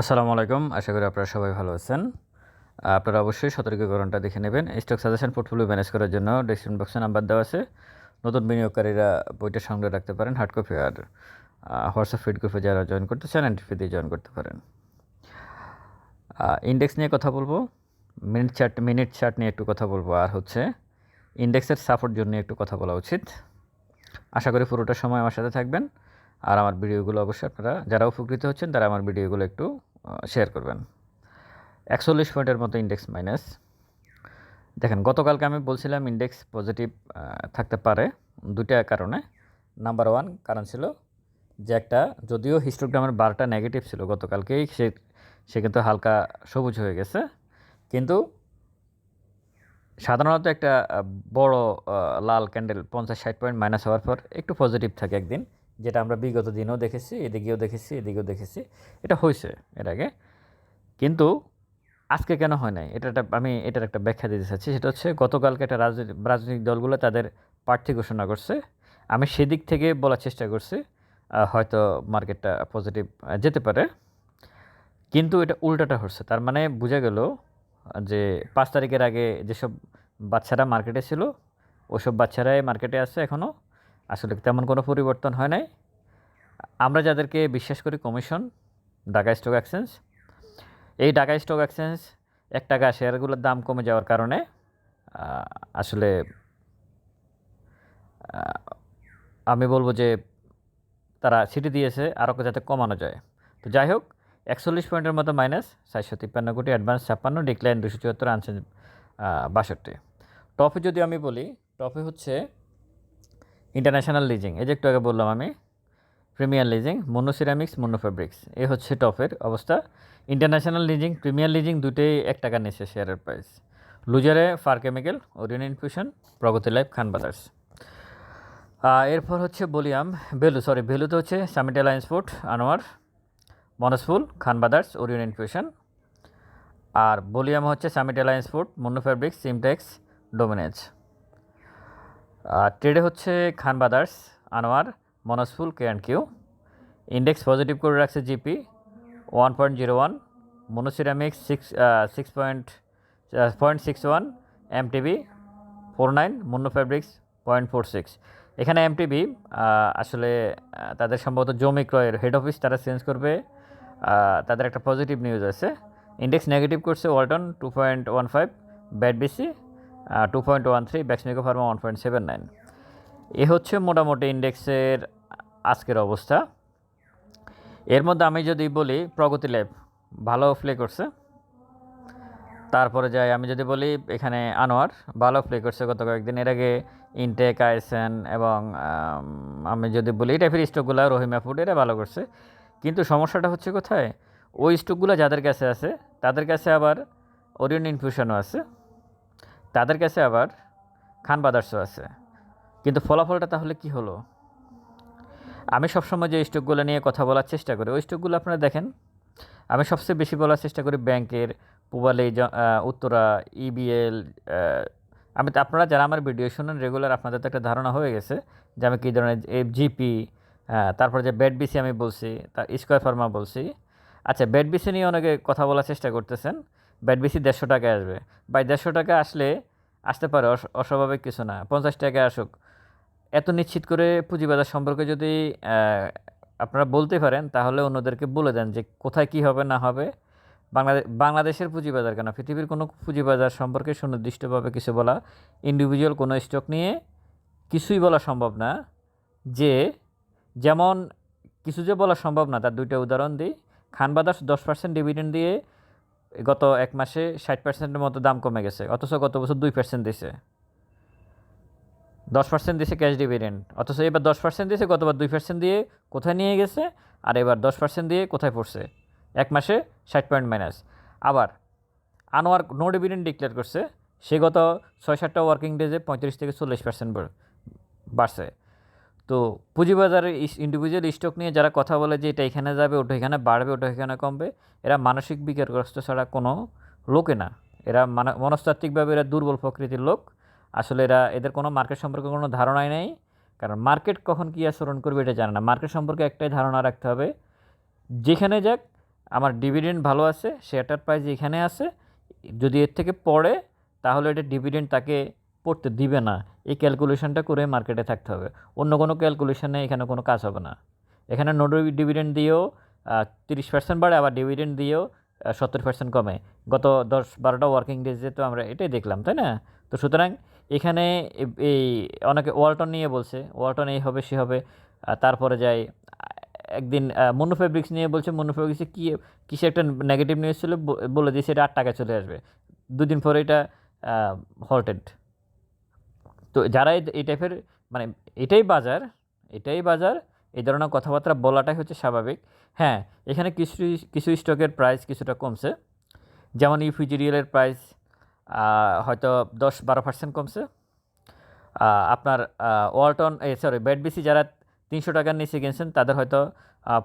আসসালামু আলাইকুম। আশা করি আপনারা সবাই ভালো আছেন। আপনারা অবশ্যই সতর্কীকরণটা দেখে নেবেন। স্টক সাজেশন পোর্টফোলিও ম্যানেজ করার জন্য ডিসক্রিপশন বক্সে নাম্বার দেওয়া আছে। নতুন বিনিয়োগকারীরা বইটা সংগ্রহ রাখতে পারেন হার্ড কপি আর হোয়াটসঅ্যাপ ফিড গ্রুপে যারা জয়েন করতে চান এন্ট্রি দিয়ে জয়েন করতে পারেন। ইন্ডেক্স নিয়ে কথা বলব। মিনিট চার্ট মিনিট চার্ট নিয়ে একটু কথা বলব। আর হচ্ছে ইন্ডেক্সের সাপোর্ট জন্য একটু কথা বলা উচিত। আশা করি পুরোটা সময় আমার সাথে থাকবেন। আর আমার ভিডিওগুলো অবশ্যই আপনারা যারা উপকৃত হচ্ছেন, তারা আমার ভিডিওগুলো একটু শেয়ার করবেন। একচল্লিশ পয়েন্টের মতো ইন্ডেক্স মাইনাস দেখেন, গতকালকে আমি বলছিলাম ইন্ডেক্স পজিটিভ থাকতে পারে দুটা কারণে। নাম্বার ওয়ান কারণ ছিল যে একটা, যদিও হিস্টোগ্রামের বারটা নেগেটিভ ছিল গতকালকেই, সে সে কিন্তু হালকা সবুজ হয়ে গেছে। কিন্তু সাধারণত একটা বড় লাল ক্যান্ডেল পঞ্চাশ ষাট পয়েন্ট মাইনাস হওয়ার পর একটু পজিটিভ থাকে একদিন। যেটা আমরা বিগত দিনেও দেখেছি, এদিকেও দেখেছি এদিকেও দেখেছি। এটা হয়েছে এর আগে। কিন্তু আজকে কেন হয় নাই? এটা একটা, আমি এটার একটা ব্যাখ্যা দিতে চাচ্ছি। সেটা হচ্ছে গতকালকে একটা রাজনৈতিক রাজনৈতিক দলগুলো তাদের প্রার্থী ঘোষণা করছে। আমি সেদিক থেকে বলার চেষ্টা করছি হয়তো মার্কেটটা পজিটিভ যেতে পারে। কিন্তু এটা উল্টাটা হচ্ছে। তার মানে বোঝা গেল যে পাঁচ তারিখের আগে যেসব বাচ্চারা মার্কেটে ছিল, ওসব বাচ্চারাই মার্কেটে আছে এখনও আসলে তেমন কোনো পরিবর্তন হয় নাই। আমরা যাদেরকে বিশ্বাস করি কমিশন, ঢাকা স্টক এক্সচেঞ্জ। এই ঢাকা স্টক এক্সচেঞ্জ এক টাকা শেয়ারগুলোর দাম কমে যাওয়ার কারণে আসলে আমি বলব যে তারা সিটি দিয়েছে আরও যাতে কমানো যায়। তো যাই হোক, একচল্লিশ পয়েন্টের মতো মাইনাস চারশো তিপ্পান্ন কোটি অ্যাডভান্স ছাপ্পান্ন, ডিক্লাইন দুশো চুয়াত্তর আনছেন বাষট্টি। টপে যদি আমি বলি, টপে হচ্ছে ইন্টারন্যাশনাল লিজিং এই যে একটু আগে বললাম আমি Premier Leasing Monno Ceramics Monno Fabrics এ হচ্ছে টপের অবস্থা। ইন্টারন্যাশনাল লিজিং প্রিমিয়ার লিজিং দুটোই এক টাকা নিচ্ছে শেয়ারের price লুজারে Far Chemical Orion Infusion Pragati Life Khan Brothers এরপর হচ্ছে বলিয়াম ভেলু সরি ভেলুতে হচ্ছে সামিট অ্যালায়েন্স ফুড আনোয়ার মনসফুল খান বাদার্স ওরিয়ন ইনফিউশন আর বলিয়াম হচ্ছে Summit Alliance Food Monno Fabrics Simtex Dominage ট্রেডে হচ্ছে Khan বাদার্স, Anwar, মনসফুল, K and Q. Index positive করে রাখছে GP, one point zero one, Monno Ceramics six six point point six one MTB four nine, Monno Fabrics point four six এখানে MTB আসলে তাদের সম্ভবত জমি ক্রয়ের হেড অফিস তারা চেঞ্জ করবে। তাদের একটা পজিটিভ নিউজ আছে। ইন্ডেক্স নেগেটিভ করছে Walton two point one five BAT BC two point one three Beximco Pharma one point seven nine এ হচ্ছে মোটামুটি ইন্ডেক্সের আজকের অবস্থা। এর মধ্যে আমি যদি বলি, প্রগতি ল্যাব ভালো প্লে করছে। তারপরে যাই, আমি যদি বলি, এখানে আনোয়ার ভালো প্লে করছে গত কয়েকদিন। এর আগে ইনটেক আইসেন এবং, আমি যদি বলি, এই টাইপের স্টকগুলো রহিমা ফুড এরা ভালো করছে। কিন্তু সমস্যাটা হচ্ছে কোথায়? ওই স্টকগুলো যাদের কাছে আছে, তাদের কাছে আবার ওরিয়ন ইনফিউশনও আছে। তাদের কাছে আবার খান বাদার্সও আছে। কিন্তু ফলাফলটা তাহলে কি হলো? আমি সবসময় যে স্টকগুলো নিয়ে কথা বলার চেষ্টা করি, ওই স্টকগুলো আপনারা দেখেন, আমি সবচেয়ে বেশি বলার চেষ্টা করি ব্যাংকের, পুবালি উত্তরা ইবিএল আমি তো, আপনারা যারা আমার ভিডিও শুনেন রেগুলার আপনাদের তো একটা ধারণা হয়ে গেছে যে আমি কী ধরনের এফ জিপি তারপর যে বেড বিসি আমি বলছি তার স্কোয়ার ফার্মা বলছি। আচ্ছা বেড বিসি নিয়ে অনেকে কথা বলার চেষ্টা করতেছেন বেড বিসি দেড়শো টাকায় আসবে। বা দেড়শো টাকা আসলে আসতে পারে অস্বাভাবিক কিছু না। পঞ্চাশ টাকায় আসুক। এত নিশ্চিত করে পুঁজিবাজার সম্পর্কে যদি আপনারা বলতে পারেন, তাহলে অন্যদেরকে বলে দেন যে কোথায় কি হবে, না হবে। বাংলাদেশ বাংলাদেশের পুঁজিবাজার কেন? পৃথিবীর কোনো পুঁজিবাজার সম্পর্কে সুনির্দিষ্টভাবে কিছু বলা ইন্ডিভিজুয়াল কোনো স্টক নিয়ে কিছুই বলা সম্ভব না। যে, যেমন কিছু যে বলা সম্ভব না, তার দুইটা উদাহরণ দিই। খান দশ পার্সেন্ট ডিভিডেন্ড দিয়ে গত এক মাসে ষাট পার্সেন্টের মতো দাম কমে গেছে, অথচ গত বছর দুই পার্সেন্ট দিছে। দশ পার্সেন্ট দিছে ক্যাশ ডিভিডেন্ড অথচ এবার দশ পার্সেন্ট দিয়েছে গতবার দুই পার্সেন্ট দিয়ে কোথায় নিয়ে গেছে, আর এবার দশ পার্সেন্ট দিয়ে কোথায় পড়ছে? এক মাসে ষাট পয়েন্ট মাইনাস আবার আনোয়ার নো ডিভিডেন্ড ডিক্লেয়ার করছে, সে গত ছয় সাতটা ওয়ার্কিং ডেজে পঁয়ত্রিশ থেকে চল্লিশ পার্সেন্ট বাড়ছে। তো পুঁজিবাজারে ইন্ডিভিজুয়াল স্টক নিয়ে যারা কথা বলে যে এটা এখানে যাবে, ওটা এখানে বাড়বে, ওটা এখানে কমবে, এরা মানসিক বিকারগ্রস্ত ছাড়া কোনো লোকে না। এরা মনস্তাত্ত্বিকভাবে এরা দুর্বল প্রকৃতির লোক। আসলে এরা, এদের কোনো মার্কেট সম্পর্কে কোনো ধারণাই নেই। কারণ মার্কেট কখন কী আচরণ করবে এটা জানে না। মার্কেট সম্পর্কে একটাই ধারণা রাখতে হবে, যেখানে যাক, আমার ডিভিডেন্ড ভালো আছে শেয়ারটার প্রাইস এখানে আছে, যদি এর থেকে পড়ে, তাহলে এটা ডিভিডেন্ড তাকে পড়তে দিবে না। এই ক্যালকুলেশনটা করে মার্কেটে থাকতে হবে। অন্য কোনো ক্যালকুলেশনে এখানে কোনো কাজ হবে না। এখানে নো ডিভিডেন্ড দিয়েও তিরিশ পার্সেন্ট বাড়ে, আবার ডিভিডেন্ড দিয়েও সত্তর পার্সেন্ট কমে। গত দশ বারোটা ওয়ার্কিং ডেজে তো আমরা এটাই দেখলাম, তাই না? তো সুতরাং এখানে এই অনেকে ওয়ালটন নিয়ে বলছে ওয়ালটন এই হবে, সে হবে তারপরে যায় একদিন মনু ফেব্রিক্স নিয়ে বলছে মনু ফেব্রিক্সে কী কিসে একটা নেগেটিভ নিউজ ছিল বলে দিয়েছে, এটা আট টাকা চলে আসবে। দুদিন পরে এটা হল্টেড তো যারা এই- টাইপের মানে এটাই বাজার এটাই বাজার, এই ধরনের কথাবার্তা বলাটাই হচ্ছে স্বাভাবিক। হ্যাঁ এখানে কিছু কিছু স্টকের প্রাইস কিছুটা কমছে। যেমন ইফিজিরিয়ালের প্রাইস হয়তো দশ বারো পার্সেন্ট কমছে। আপনার ওয়ালটন এই সরি বিসি যারা তিনশো টাকার নিচে কিনছেন, তাদের হয়তো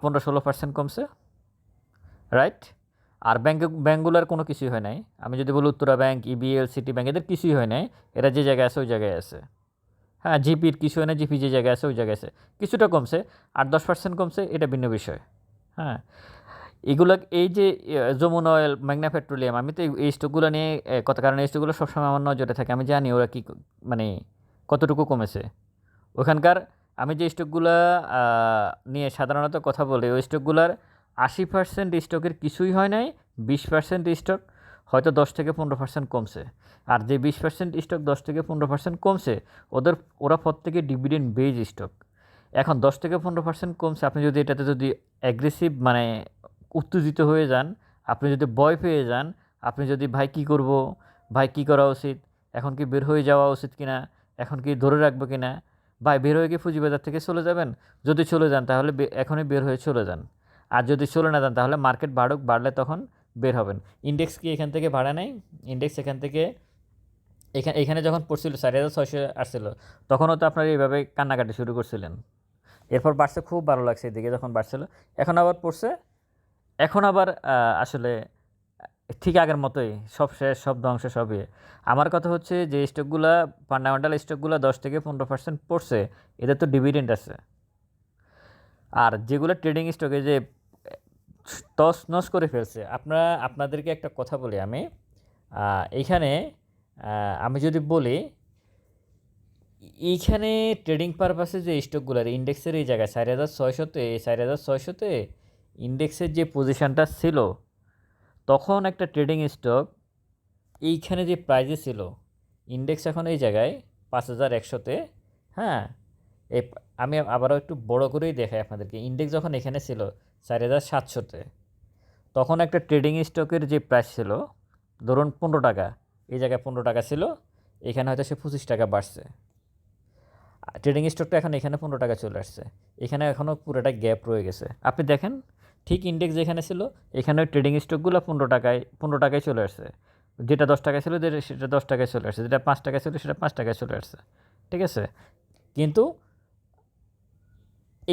পনেরো ষোলো পার্সেন্ট কমছে। রাইট আর ব্যাঙ্ক ব্যাঙ্কগুলোর কোনো কিছুই হয় নাই। আমি যদি বলি Uttara Bank EBL City Bank এদের কিছুই হয় নাই। এরা যে জায়গায় আছে, ওই জায়গায় আছে। হ্যাঁ জিপির কিছু হয় না জিপি যে জায়গায় আছে, ওই জায়গায় আছে। কিছুটা কমছে আর দশ পার্সেন্ট কমছে, এটা ভিন্ন বিষয়। হ্যাঁ এগুলো, এই যে যমুনা অয়েল ম্যাগনা পেট্রোলিয়াম আমি তো এই- স্টকগুলো নিয়ে কথা কারণ এই স্টকগুলো সবসময় আমার নজরে থাকে। আমি জানি ওরা কী মানে কতটুকু কমেছে। ওখানকার, আমি যে স্টকগুলো নিয়ে সাধারণত কথা বলি, ওই স্টকগুলোর আশি পার্সেন্ট স্টকের কিছুই হয় নাই, বিশ পার্সেন্ট স্টক হয়তো দশ থেকে পনেরো পার্সেন্ট কমছে। আর যে বিশ পার্সেন্ট স্টক দশ থেকে পনেরো পার্সেন্ট কমছে, ওদের, ওরা প্রত্যেকে ডিভিডেন্ড বেজ স্টক এখন দশ থেকে পনেরো পার্সেন্ট কমছে, আপনি যদি এটাতে যদি অ্যাগ্রেসিভ মানে উত্তেজিত হয়ে যান, আপনি যদি ভয় পেয়ে যান, আপনি যদি, ভাই, কী করব? ভাই, কী করা উচিত? এখন কি বের হয়ে যাওয়া উচিত কিনা? এখন কি ধরে রাখব কিনা? ভাই, বের হয়ে গিয়ে পুঁজিবাজার থেকে চলে যাবেন? যদি চলে যান, তাহলে এখনই বের হয়ে চলে যান। আর যদি চলে না যান তাহলে মার্কেট বাড়ুক, বাড়লে তখন বের হবেন। ইন্ডেক্স কি এখান থেকে ভাড়া নেয়? ইন্ডেক্স এখান থেকে এখানে এখানে যখন পড়ছিল, চার হাজার ছয়শো আসছিল, তখনও তো আপনারা এইভাবে কান্নাকাটি শুরু করছিলেন। এরপর বাড়ছে, খুব ভালো লাগছে এদিকে যখন বাড়ছিল। এখন আবার পড়ছে, এখন আবার আসলে, ঠিক আগের মতোই, সব শেষ, সব ধ্বংস, সবই। আমার কথা হচ্ছে যে স্টকগুলো ফান্ডামেন্টাল স্টকগুলো দশ থেকে পনেরো পার্সেন্ট পড়ছে, এদের তো ডিভিডেন্ড আছে। আর যেগুলো ট্রেডিং স্টকে যে তস নস করে ফেলছে। আপনারা আপনাদেরকে একটা কথা বলি আমি। আহ, এইখানে আমি যদি বলি এইখানে ট্রেডিং পারপাসে যে স্টকগুলোর ইন্ডেক্সের এই জায়গায় চার হাজার ছয়শোতে চার হাজার ছয়শোতে ইন্ডেক্সের যে পজিশনটা ছিল তখন একটা ট্রেডিং স্টক এইখানে যে প্রাইজে ছিল ইন্ডেক্স এখন এই জায়গায় পাঁচ হাজার একশোতে হ্যাঁ? আমি আবারও একটু বড় করেই দেখাই আপনাদেরকে। ইন্ডেক্স যখন এখানে ছিল চার হাজার সাতশোতে। তখন একটা ট্রেডিং স্টকের যে প্রাইস ছিল, ধরুন পনেরো টাকা, এই জায়গায় পনেরো টাকা ছিল, এখানে হয়তো সে পঁচিশ টাকা বাড়ছে। ট্রেডিং স্টকটা এখন এখানে পনেরো টাকা চলে আসছে। এখানে এখনও পুরোটা গ্যাপ রয়ে গেছে। আপনি দেখেন, ঠিক ইন্ডেক্স যেখানে ছিল, এখানে ট্রেডিং স্টকগুলো পনেরো টাকায় পনেরো টাকায় চলে আসছে। যেটা দশ টাকায় ছিল সেটা দশ টাকায় চলে আসছে। যেটা পাঁচ টাকায় ছিল, সেটা পাঁচ টাকায় চলে আসছে। ঠিক আছে? কিন্তু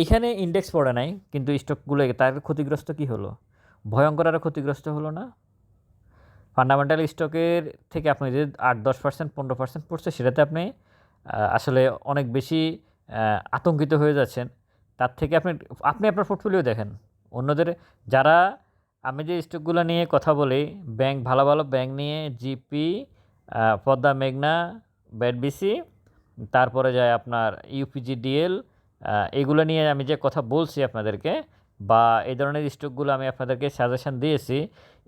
এইখানে ইন্ডেক্স পড়ে নাই, কিন্তু স্টকগুলো তার ক্ষতিগ্রস্ত কি হলো? ভয়ঙ্কর আরও ক্ষতিগ্রস্ত হলো না? ফান্ডামেন্টাল স্টকের থেকে আপনি যে আট, দশ পার্সেন্ট পনেরো পার্সেন্ট পড়ছে, সেটাতে আপনি আসলে অনেক বেশি আতঙ্কিত হয়ে যাচ্ছেন। তার থেকে আপনি আপনি আপনার পোর্টফোলিও দেখেন। অন্যদের, যারা আমি যে স্টকগুলো নিয়ে কথা বলি ব্যাংক ভালো ভালো ব্যাংক নিয়ে জিপি পদ্মা, মেঘনা বিসি তারপরে যায় আপনার ইউপিজি ডিএল এগুলো নিয়ে আমি যে কথা বলছি আপনাদেরকে বা এই ধরনের স্টকগুলো আমি আপনাদেরকে সাজেশন দিয়েছি,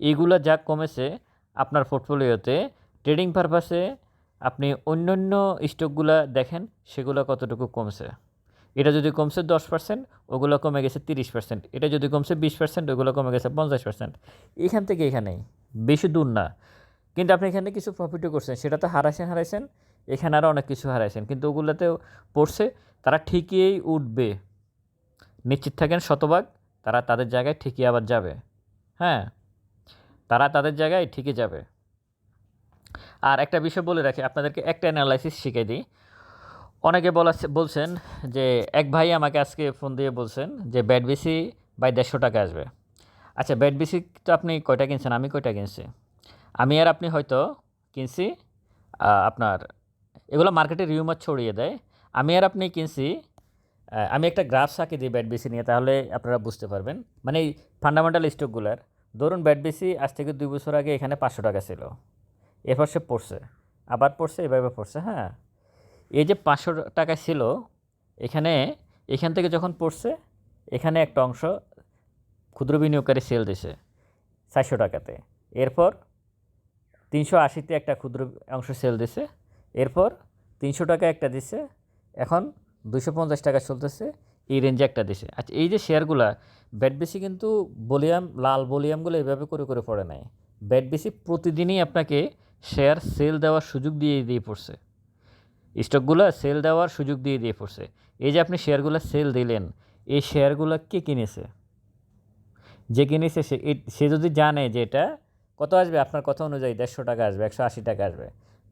এগুলো যা কমেছে আপনার পোর্টফোলিওতে ট্রেডিং পারপাসে আপনি অন্য অন্য স্টকগুলো দেখেন, সেগুলো কতটুকু কমছে? এটা যদি কমছে দশ পার্সেন্ট ওগুলো কমে গেছে তিরিশ পার্সেন্ট এটা যদি কমছে বিশ পার্সেন্ট ওগুলো কমে গেছে পঞ্চাশ পার্সেন্ট এখান থেকে এখানেই, বেশি দূর না। কিন্তু আপনি এখানে কিছু প্রফিটও করছেন, সেটা তো হারাইছেন হারাইছেন। এখানে আরও অনেক কিছু হারাইছেন, কিন্তু ওগুলোতেও পড়ছে, তারা ঠিকই উঠবে। নিশ্চিত থাকেন শতভাগ, তারা তাদের জায়গায় ঠিকই আবার যাবে। হ্যাঁ তারা তাদের জায়গায় ঠিকই যাবে। আর একটা বিষয় বলে রাখি, আপনাদেরকে একটা অ্যানালাইসিস শিখিয়ে দিই। অনেকে বলা বলছেন যে, এক ভাই আমাকে আজকে ফোন দিয়ে বলছেন যে ব্যাট বেশি বাই দেড়শো টাকা আসবে। আচ্ছা ব্যাট বেশি তো আপনি কয়টা কিনছেন? আমি কয়টা কিনছি? আমি আর আপনি হয়তো কিনছি আপনার এগুলো মার্কেটে রিউমার ছড়িয়ে দেয়। আমি আর আপনি কিনছি আমি একটা গ্রাফ সাকে দিই ব্যাট বেশি নিয়ে, তাহলে আপনারা বুঝতে পারবেন। মানে এই ফান্ডামেন্টাল স্টকগুলোর ধরুন ব্যাট বেশি আজ থেকে দুই বছর আগে এখানে পাঁচশো টাকা ছিল। এরপর সে পড়ছে, আবার পড়ছে এভাবে পড়ছে হ্যাঁ? এই যে পাঁচশো টাকা ছিল, এখানে, এখান থেকে যখন পড়ছে, এখানে একটা অংশ ক্ষুদ্র বিনিয়োগকারী সেল দিছে চারশো টাকাতে। এরপর তিনশো আশিতে একটা ক্ষুদ্র অংশ সেল দিছে এরপর তিনশো টাকা একটা দিছে, এখন দুশো পঞ্চাশ টাকা চলতেছে, এই রেঞ্জে একটা দিছে। আচ্ছা এই যে শেয়ারগুলা ব্যাট বেশি কিন্তু বলিয়াম লাল বলিয়ামগুলো এভাবে করে করে পড়ে নাই। ব্যাট বেশি প্রতিদিনই আপনাকে শেয়ার সেল দেওয়ার সুযোগ দিয়ে দিয়ে পড়ছে। স্টকগুলো সেল দেওয়ার সুযোগ দিয়ে দিয়ে পড়ছে। এই যে আপনি শেয়ারগুলো সেল দিলেন, এই শেয়ারগুলো কে কিনেছে? যে কিনেছে সে যদি জানে যে এটা কত আসবে, আপনার কথা অনুযায়ী দেড়শো টাকা আসবে, একশো আশি টাকা আসবে।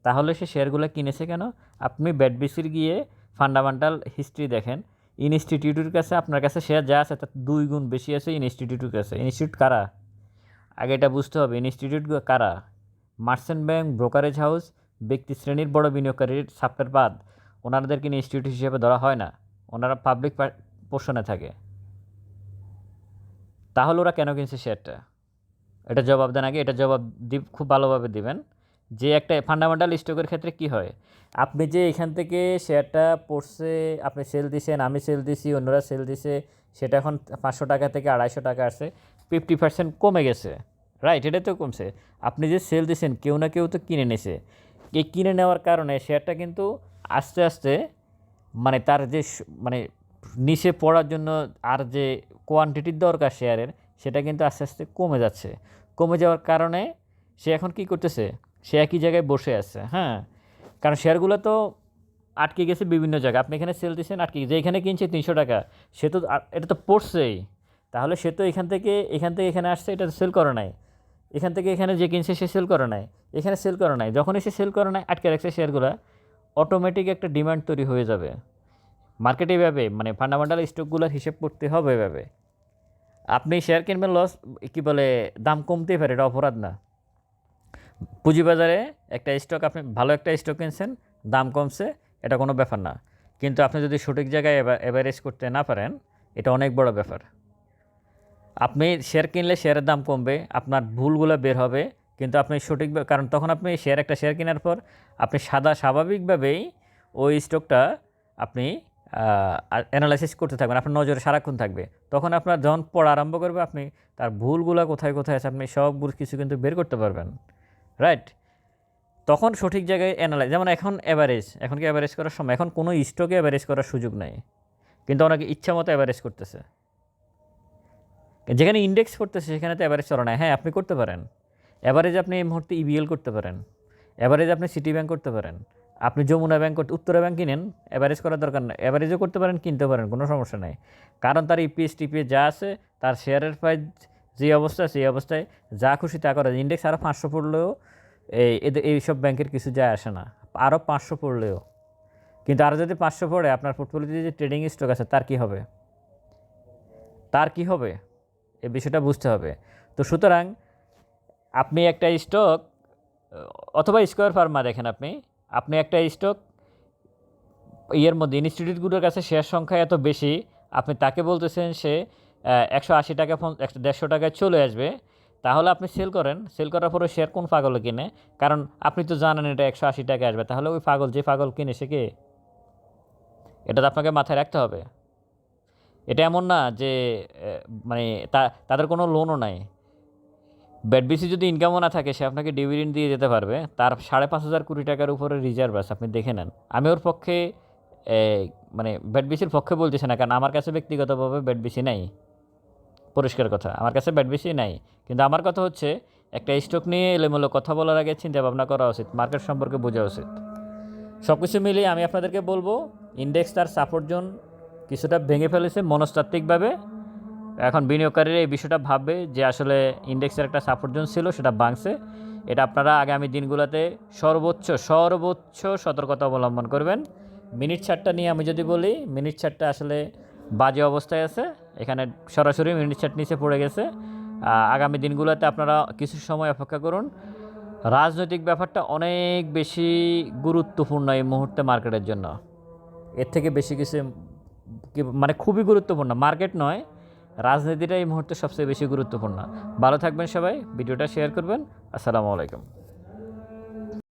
তাহলে সে শেয়ারগুলো কিনেছে কেন? আপনি ব্যাটবিসির গিয়ে ফান্ডামেন্টাল হিস্ট্রি দেখেন। ইনস্টিটিউটের কাছে আপনার কাছে শেয়ার যা আছে তার দুই গুণ বেশি আছে ইনস্টিটিউটের কাছে। ইনস্টিটিউট কারা? আগে এটা বুঝতে হবে, ইনস্টিটিউট কারা? মার্চেন্ট ব্যাংক, ব্রোকারেজ হাউস, ব্যক্তি শ্রেণির বড় বিনিয়োগকারীর সাপ্তার বাদ। ওনাদেরকে ইনস্টিটিউট হিসেবে ধরা হয় না। ওনারা পাবলিক পোর্শনে থাকে। তাহলে ওরা কেন কিনছে শেয়ারটা? এটা জবাব দেন আগে, এটা জবাব খুব ভালোভাবে দিবেন। যে একটা ফান্ডামেন্টাল স্টকের ক্ষেত্রে কি হয়? আপনি যে এখান থেকে শেয়ারটা পড়ছে, আপনি সেল দিছেন, আমি সেল দিছি, অন্যরা সেল দিছে, সেটা এখন পাঁচশো টাকা থেকে আড়াইশো টাকা আসছে ফিফটি পার্সেন্ট কমে গেছে রাইট এটা তো কমছে। আপনি যে সেল দিছেন, কেউ না কেউ তো কিনে নিছে। এই কিনে নেওয়ার কারণে শেয়ারটা কিন্তু আস্তে আস্তে মানে তার যে মানে নিচে পড়ার জন্য আর যে কোয়ান্টিটির দরকার শেয়ারের, সেটা কিন্তু আস্তে আস্তে কমে যাচ্ছে। কমে যাওয়ার কারণে সে এখন কি করতেছে? সে একই জায়গায় বসে আছে হ্যাঁ? কারণ শেয়ারগুলো তো আটকে গেছে বিভিন্ন জায়গায়। আপনি এখানে সেল দিচ্ছেন, আটকে যে এখানে কিনছে তিনশো টাকা, সে তো এটা তো পড়ছেই। তাহলে সে তো এখান থেকে এখান থেকে এখানে আসছে, এটা সেল করে নাই। এখান থেকে এখানে যে কিনছে, সে সেল করে নাই। এখানে সেল করে নাই। যখনই সে সেল করে নাই, আটকে রাখছে শেয়ারগুলো অটোমেটিক একটা ডিমান্ড তৈরি হয়ে যাবে। মার্কেটে এভাবে মানে ফান্ডামেন্টাল স্টকগুলোর হিসেব করতে হবে এভাবে। আপনি শেয়ার কিনবেন লস কী বলে, দাম কমতেই পারে, এটা অপরাধ না। পুঁজিবাজারে একটা স্টক আপনি ভালো একটা স্টক কিনছেন, দাম কমছে, এটা কোনো ব্যাপার না। কিন্তু আপনি যদি সঠিক জায়গায় অ্যাভারেজ করতে না পারেন, এটা অনেক বড় ব্যাপার। আপনি শেয়ার কিনলে শেয়ারের দাম কমবে, আপনার ভুলগুলো বের হবে, কিন্তু আপনি সঠিক কারণ তখন আপনি শেয়ার একটা শেয়ার কেনার পর আপনি সাদা স্বাভাবিকভাবেই ওই স্টকটা আপনি অ্যানালাইসিস করতে থাকবেন, আপনার নজরে সারাক্ষণ থাকবে। তখন আপনার যখন পড়া আরম্ভ করবে, আপনি তার ভুলগুলো কোথায় কোথায় আছে, আপনি সব কিছু কিন্তু বের করতে পারবেন। রাইট তখন সঠিক জায়গায় অ্যানালাইজ যেমন এখন অ্যাভারেজ এখন কি অ্যাভারেজ করার সময়? এখন কোনো স্টকে অ্যাভারেজ করার সুযোগ নাই। কিন্তু অনেকে ইচ্ছা মতো অ্যাভারেজ করতেছে। যেখানে ইন্ডেক্স করতেছে সেখানে তো অ্যাভারেজ চলে না। হ্যাঁ আপনি করতে পারেন। অ্যাভারেজ আপনি এই মুহূর্তে ইবিএল করতে পারেন। অ্যাভারেজ আপনি সিটি ব্যাংক করতে পারেন। আপনি যমুনা ব্যাংক করতে উত্তরা ব্যাংক কিনেন অ্যাভারেজ করার দরকার নেই। অ্যাভারেজও করতে পারেন কিনতে পারেন, কোনো সমস্যা নেই। কারণ তার ইপিএস টিপিএস যা আছে, তার শেয়ারের প্রাইস যে অবস্থা, সেই অবস্থায় যা খুশি তা করা ইন্ডেক্স আরও পাঁচশো পড়লেও এই এদের এইসব ব্যাংকের কিছু যায় আসে না। আরও পাঁচশো পড়লেও। কিন্তু আরও যদি পাঁচশো পড়ে, আপনার পোর্টফোলিওতে যে ট্রেডিং স্টক আছে, তার কি হবে? তার কি হবে? এই বিষয়টা বুঝতে হবে। তো সুতরাং আপনি একটা স্টক অথবা স্কোয়ার ফার্মা দেখেন আপনি আপনি একটা স্টক ইয়ের মধ্যে ইনস্টিটিউটগুলোর কাছে শেয়ার সংখ্যা এত বেশি, আপনি তাকে বলতেছেন সে একশো আশি টাকা দেড়শো টাকায় চলে আসবে। তাহলে আপনি সেল করেন। সেল করার পরে শেয়ার কোন পাগলে কিনে? কারণ আপনি তো জানেন এটা একশো আশি টাকা আসবে। তাহলে ওই পাগল, যে পাগল কিনে সে কে? এটা তো আপনাকে মাথায় রাখতে হবে। এটা এমন না যে মানে তা, তাদের কোনো লোনও নাই। ব্যাটবিসি যদি ইনকামও না থাকে, সে আপনাকে ডিভিডেন্ড দিয়ে যেতে পারবে। তার সাড়ে পাঁচ হাজার কোটি টাকার উপরে রিজার্ভ আছে, আপনি দেখে নেন। আমি ওর পক্ষে মানে ব্যাটবিসির পক্ষে বলতেছি না, কারণ আমার কাছে ব্যক্তিগতভাবে ব্যাটবিসি নাই। পরিষ্কার কথা। আমার কাছে ব্যাটবিসি নাই। কিন্তু আমার কথা হচ্ছে, একটা স্টক নিয়ে এলোমেলো কথা বলার আগে চিন্তা ভাবনা করা উচিত মার্কেট সম্পর্কে বোঝা উচিত। সব কিছু মিলিয়ে আমি আপনাদেরকে বলব ইন্ডেক্স তার সাপোর্ট জোন কিছুটা ভেঙে ফেলেছে মনস্তাত্ত্বিকভাবে। এখন বিনিয়োগকারীরা এই বিষয়টা ভাববে যে আসলে ইন্ডেক্সের একটা সাপোর্ট জোন ছিল, সেটা ভাঙছে। এটা আপনারা আগামী দিনগুলোতে সর্বোচ্চ সর্বোচ্চ সতর্কতা অবলম্বন করবেন। মিনিট ছাড়টা নিয়ে আমি যদি বলি মিনিট ছাড়টা আসলে বাজে অবস্থায় আছে, এখানে সরাসরি মিনিট ছাড় নিচে পড়ে গেছে। আগামী দিনগুলোতে আপনারা কিছু সময় অপেক্ষা করুন। রাজনৈতিক ব্যাপারটা অনেক বেশি গুরুত্বপূর্ণ এই মুহূর্তে মার্কেটের জন্য। এর থেকে বেশি কিছু মানে খুবই গুরুত্বপূর্ণ। মার্কেট নয় রাজনীতিটা এই মুহূর্তে সবচেয়ে বেশি গুরুত্বপূর্ণ। ভালো থাকবেন সবাই, ভিডিওটা শেয়ার করবেন। আসসালামু আলাইকুম।